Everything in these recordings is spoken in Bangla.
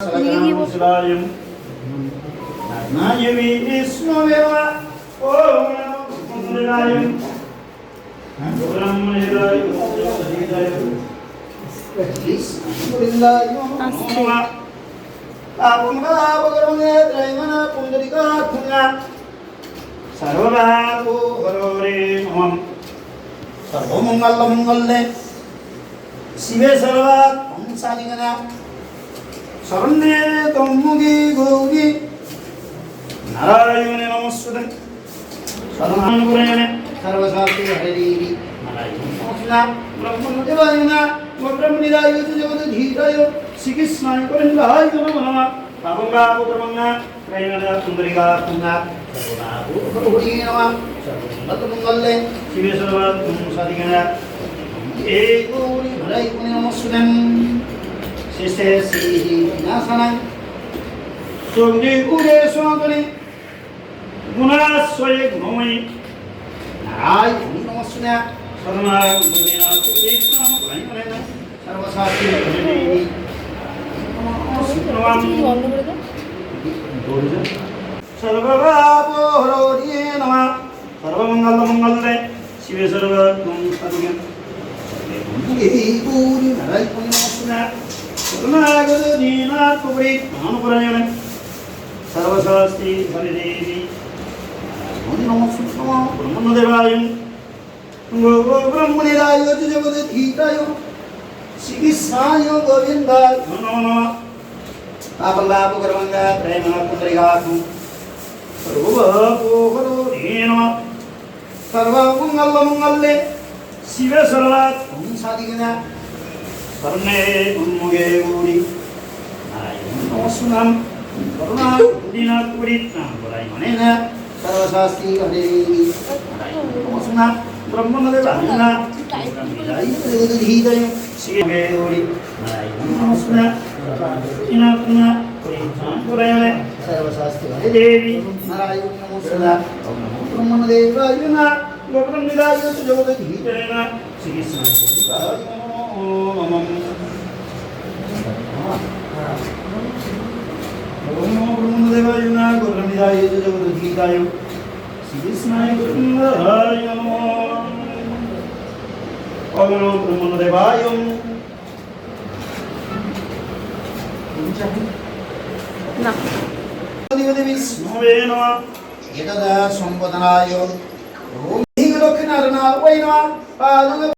ശിലായം നായ വിഷ്ണുവേവ ഓം നമോ മുദ്രനായം ബ്രഹ്മേതായ സദീതായ സർവമംഗളമംഗളേ ശിവേ സർവാ സാധിക്കുന്ന ಶರಣ್ಯೇ ತಮ್ಮುಗಿ ಗೌರಿ ನಾರಾಯಣೆ ನಮಸ್ವದೆ ಶರಣಾನುಗುರೇಣೆ ಸರ್ವಶಾಸ್ತ್ರಿ ಹರಿರಿ ಬ್ರಹ್ಮದೇವಾಯನ ಬ್ರಹ್ಮನಿದಾಯ ಜಗದ ಧೀರಾಯ ಶ್ರೀಕೃಷ್ಣಾಯ ಪರಿಹಾಯ ನಮೋ ನಮಃ ಪವಂಗಾಭು ಬ್ರಹ್ಮಣ್ಣ ಪ್ರೇರಣದ ಸುಂದರಿಗಾ ಪುಣ್ಣ ಸರ್ವನಾಭೂತಹರಿ ನಮಃ ಸರ್ವಮಂಗಲೇ ಶಿವೇಶ್ವರ ಸದಿಗಣ ಏ ಗೌರಿ ಭರೈ ಪುಣ್ಯ ನಮಸ್ವದಂ Saya sudah menggantung. కుర్మాగదీనాత్మపురీత్మానుపురయణ సర్వశాస్త్రీ హరిదేవి బ్రహ్మదేవాయం బ్రహ్మనిరాయ జగదీతాయ చికిత్సాయ గోవిందాయ నమో నమ పాపల్లాప గర్వంగ ప్రేమ పుత్రిగాకు సర్వోహరో నమ సర్వమంగళ మంగళే శివ సరళాత్ సాధిగా கருணே உன்முகே ஊடி நோசுனம் கருணா குடினா கூடி நாம் குடாய் மனேன சர்வசாஸ்தி அடேவி நோசுனா பிரம்மனதேவ அண்ணா ஹீதயம் ஸ்ரீமே ஊடி நோசுன குடினா குணா குறையலே சர்வசாஸ்தி அடேவி நாராயண நமோசுனா பிரம்மனதேவ அண்ணா गोपरम निदाय सुजोग हृदयना श्री स्वामी শ্রীকৃষ্ণ নমঃ ওম ব্রহ্মদেবায় নমঃ গোব্রহ্মনিরায় জগৎ শ্রীকৃষ্ণায় গোবিন্দায় নমঃ ওম ব্রহ্মদেবায় না বিষ্ণুবে নমঃ এতদা সম্পদনায় ওম ওই নমঃ বন্ধ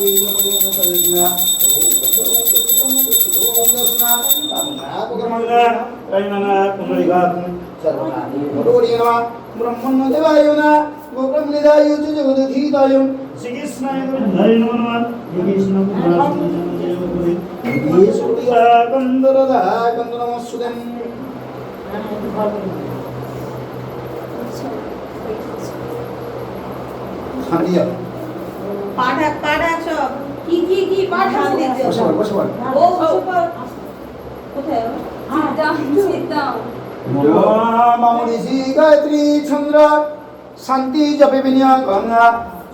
যতিহীনং পরিবর্তনহীনং ব্রহ্মণ্যদেবায় না গোব্রহ্মনিদায় চ জগদধীতায় শ্রীকৃষ্ণায় গোবিন্দায় নমো নমঃ শ্রীকৃষ্ণ কন্দরদা কন্দরমস্যুদেন শান্তি যাও পাঠ এক পাঠ এক সব কি কি কি পাঠ হাত দিচ্ছ বসে পড়, পড়। ও বসে পড়। কোথায় ও? Sit down, sit down. মামুনিষি Gayatri চন্দ্র শান্তি জপে বিনিয়া গঙ্গা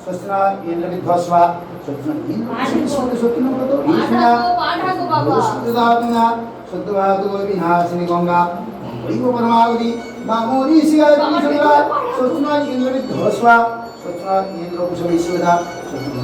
সস্না ইন্দ্র বিধ্বস্বা সস্না ইন্দ্র সত্য নমত ইন্দ্রা। সত্যদাতনা সত্যবাদ বিনাশিনী গঙ্গা ঐব পরমাগতি মামুনিষি গায়ত্রী চন্দ্র সস্না ইন্দ্র বিধ্বস্বা সস্না ইন্দ্র কুশবিশ্বদা সস্না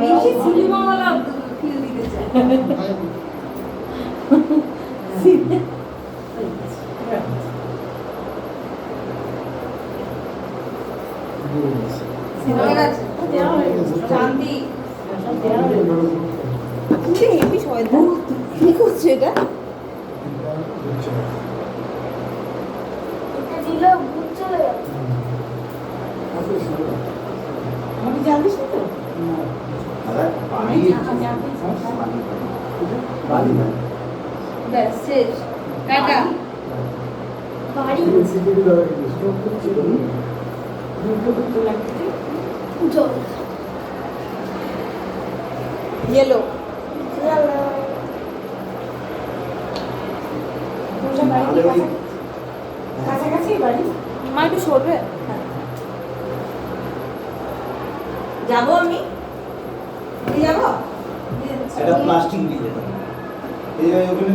বেশি সিনেমাওয়ালা ফিল দিতে চায়। ব্যাস, শেষ। টাটা। বাড়ি? জল। ইয়েলো। কাছাকাছি বাড়ি। মা একটু সরবে? যাব আমি? যাব? প্লাস্টিক দিয়ে দেবো। ওখানে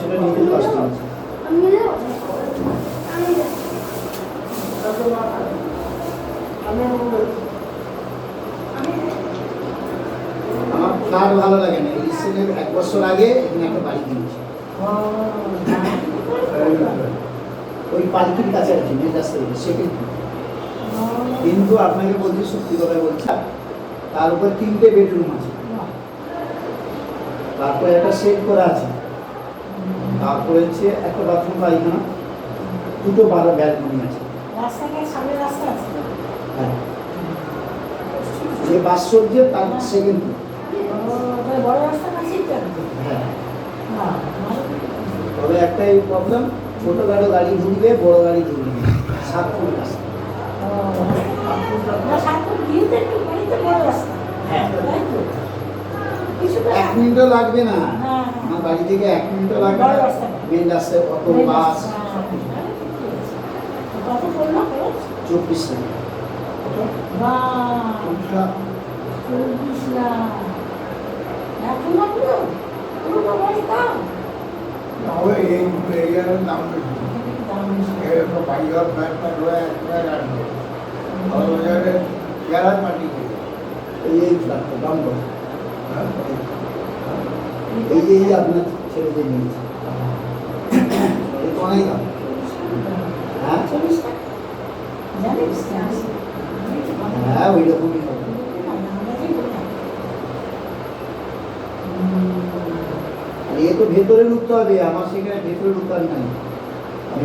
সেটা আমার ফ্ল্যাট ভালো লাগে না ছেলে এক বছর আগে একটা বাড়ি কিনেছে। ওই পালকির কাছে আছে মেন রাস্তা থেকে সেকেন্ড কিন্তু আপনাকে বলছি, সত্যি কথা বলছি, তার উপর তিনটে বেডরুম আছে। তারপরে একটা সেট করা আছে। তারপরে হচ্ছে একটা বাথরুম পায়খানা। দুটো বারো ব্যালকনি আছে। হ্যাঁ। যে বাৎসর্যের তার সেকেন্ড হ্যাঁ। তবে একটাই প্রবলেম ছোটখাটো গাড়ি ঢুকবে বড় গাড়ি ঢুকবে। সাত ফুট রাস্তা। হ্যাঁ। এক মিনিটও লাগবে না। হ্যাঁ। আমার বাড়ি থেকে এক মিনিটও লাগবে না। মেন রাস্তায় অটো বাস। কত চব্বিশ বা চব্বিশ লাখ। এত লাগল? পুরো বাড়ি দাম। রয়ে একবার রাখবে বাজারে গ্যারাজ মাটি করে এই এই ফ্ল্যাটটা দাম কত? এই যে আপনার ছেলে যে নিয়েছে। অনেক দাম। হ্যাঁ? হ্যাঁ ওই রকমই এ তো ভেতরে ঢুকতে হবে আমার সেখানে ভেতরে ঢুকতে হবে নাই। আমি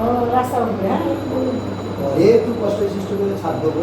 ও রাস্তা হ্যাঁ। একটু কষ্ট সৃষ্ট করে ছাড় দেবো।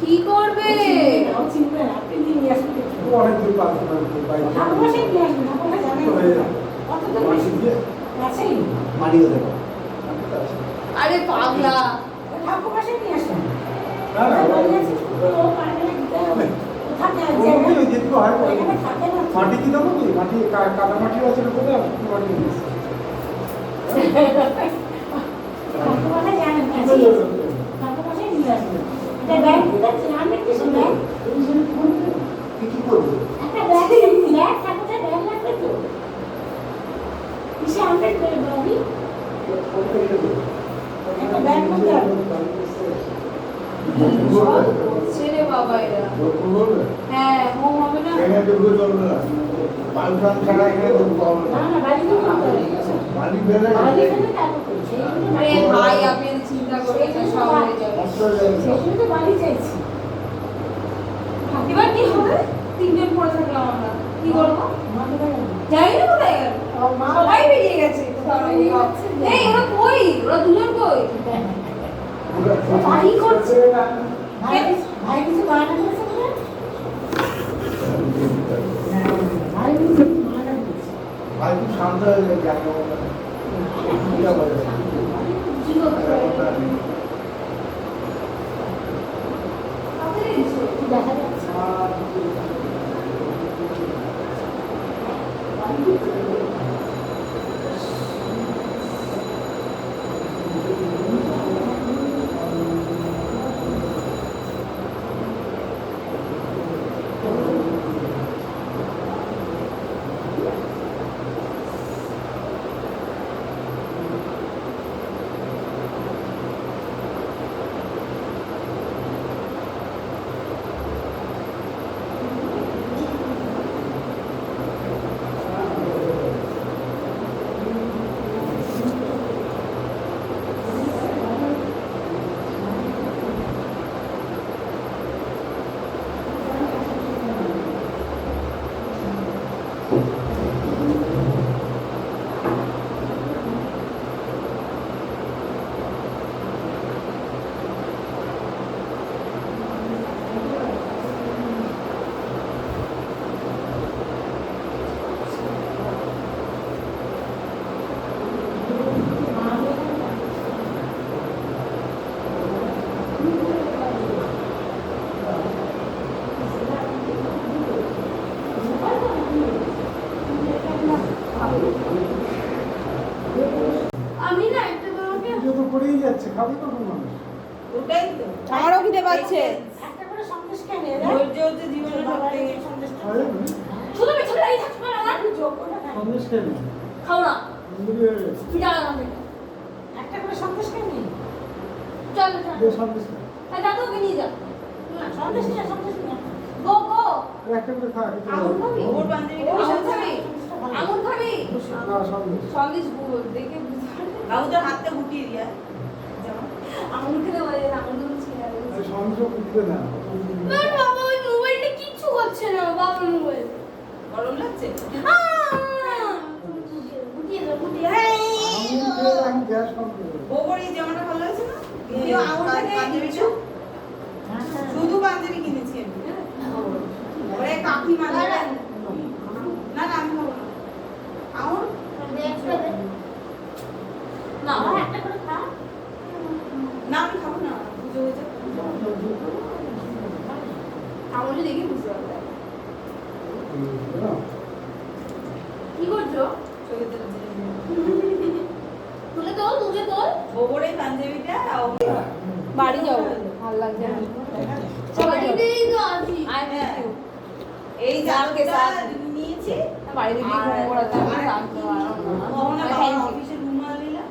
কি করবে আরে পাগলা। মাটি কি দেবো কি মাটি কা- কাদা মাটি আছে না কোথায় মাটি এটা ব্যাগ দিতে আমি কিছু ব্যাগ কি করব একটা ব্যাগ ব্যাগ ঠাকুরটা ব্যাগ লাগবে তো কিসে আনবেন ব্যাগই একটা ব্যাগ করতে হবে বাবা এরা হ্যাঁ হোম হবে না এখানে ঢুকলে চলবে না। বালু ছাড়া এখানে ঢুকতে হবে না না। বাড়ি থেকে হবে বালি ফেলে বাড়ি থেকে তারপর করি। বাড়ি- ভাই আপনি এবার কি হবে তিনজন পড়ে থাকলাম আমরা কি করব। জানি না কোথায় গেল সবাই বেরিয়ে গেছে। এই ওরা কই ওরা দুজন কই ভাই করেছে ভাই কিছু করেছে ভাই খুব শান্ত হয়ে যায় Thank you. একটা করে খা। ওর বান্ধবী খাবি খাবি না, সন্দেশ। সন্দেশ দেখে বুঝতে হাতটা গুটিয়ে দিয়া খেতে বলে না। বাবা ওই মোবাইলটা কিচ্ছু করছে না বাবার মোবাইল গরম লাগছে গুটিয়ে দাও গুটিয়ে আঙুর গ্যাস কম করবে। ওপর জামাটা ভালো না থেকে শুধু পাঞ্জাবি কিনেছি আমি ওরে কাকি মানে না না আমি না। আঙুর একটা করে খা। না আমি খাব না পুজো হয়েছে আঙুরটা দেখে বুঝতে পারবে। কি করছ? তুলে তোল তুলে তোল। ওপরে পাঞ্জাবিটা বাড়ি যাব ভালো লাগছে। তো হ্যাঁ। ইউ এই জালটা সাথ। নিয়েছি। বাড়িতে গিয়ে ঘুমো করাতে আমি রাখতে পারব না বাবার থ্যাংক ইউ অফিসে রুমাল নিলাম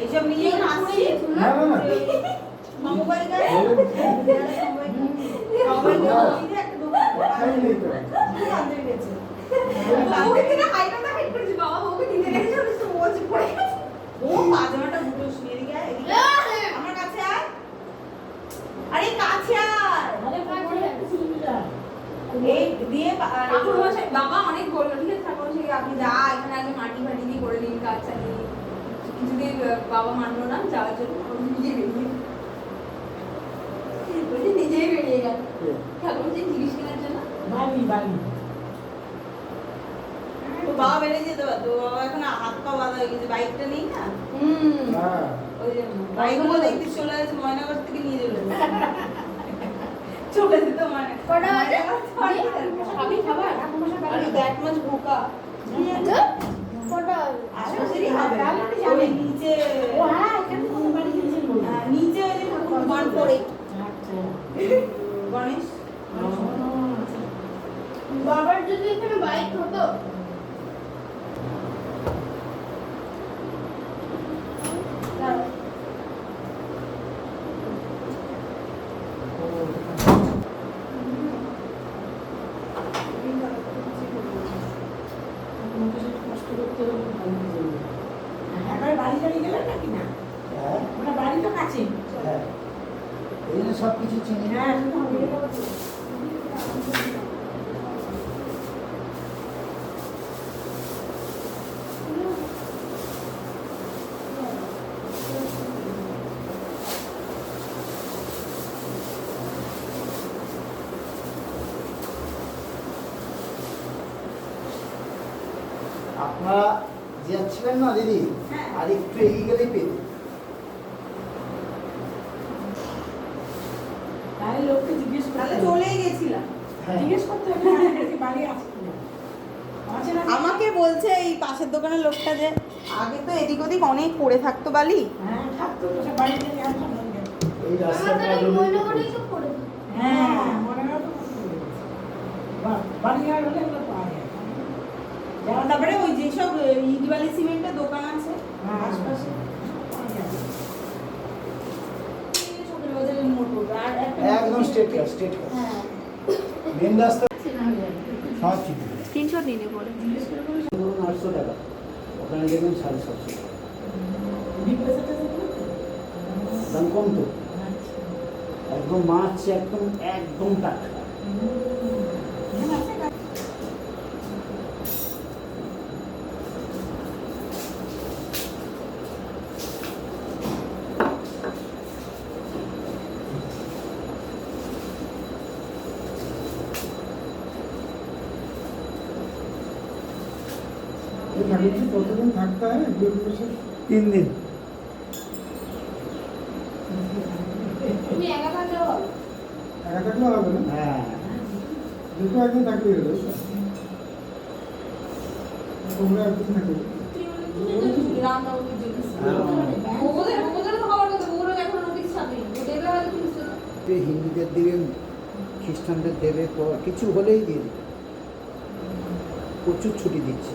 এইসব নিয়ে আসছি। মোবাইল হাইটটা বাবা রেখেছে তো। বলছি পড়ে গেছে। ও পাজামাটা দুটো শুয়ে এদিকে আয়, এদিকে আয়। আমার কাছে আয় আরে কাছে আয় এই দিয়ে ঠাকুর মশাই বাবা অনেক বলল ঠিক আছে ঠাকুর মশাই আপনি যা এখানে আগে মাটি ফাটি দিয়ে করে দিন কাজ চালিয়ে কিছুদিন বাবা মানলো না যাওয়ার জন্য নিজে বেরিয়ে বলছে নিজেই বেরিয়ে গেল। ঠাকুর মশাই জিনিস কেনার জন্য? বাড়ি বাড়ি। বাবা বেড়ে যেতে পারতো বাবা এখন হাত পা বাঁধা হয়ে গেছে বাইকটা নেই না? হুম। হ্যাঁ। ওই জন্য বাইকগুলো দেখতে চলে আসে ময়নাগর থেকে নিয়ে চলে যাবে চলে যেত মানে কটা বাজে? আমি খাবার? আমি নিচে তো বাড়ি গিয়েছিল আহ, নিচে বান পড়ে। আচ্ছা। গণেশ? বাবার যদি এখানে বাইক হতো কষ্ট করতে হবে একবার বাড়ি টাড়ি গেলেন নাকি না? হ্যাঁ। ওটা বাড়ি তো কাছে হ্যাঁ। এই সব কিছু চিনি হ্যাঁ শুধু আমি এটা বলছি। আপনারা যাচ্ছিলেন না দিদি? হ্যাঁ। আর একটু এগিয়ে গেলেই পেতে তাহলে লোককে জিজ্ঞেস করতে চলেই গেছিলাম। হ্যাঁ। জিজ্ঞেস করতে হবে বাড়ি? আমাকে বলছে এই পাশের দোকানের লোকটা যে আগে তো এদিক ওদিক অনেক পড়ে থাকতো বালি। হ্যাঁ, তারপরে ওই যেসব ইট বালি সিমেন্টের দোকান আছে হ্যাঁ, আশপাশে একদম হ্যাঁ। মেন রাস্তা হয়ে তিনশো করে ধরুন আটশো টাকা ওখানে দেখবেন সাড়ে সাতশো টাকা? দাম কম তো। আচ্ছা। একদম মাছ একদম একদম টাটকা এখানে আছে না? এই ঠাকুরটি কতদিন থাকতে হয় বিয়ে পরিষদ তিন দিন। তুমি একা থাকলেও থাকলে হবে না? হ্যাঁ। দুটো একদিন তোমরা থাকবে জিনিস হ্যাঁ। দেবে হিন্দুদের দেবেন খ্রিস্টানদের দেবে পর কিছু হলেই দিয়ে দেবে। প্রচুর ছুটি দিচ্ছে।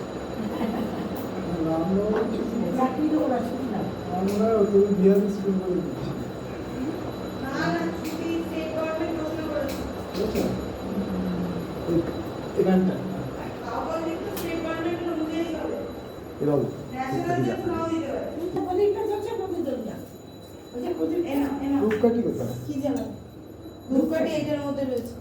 চাকরি তো ওরা ছুটি না। আমরা বিহার স্কুল করে দিচ্ছি বুঝেছেন? ওই এখানটা তাও বলছে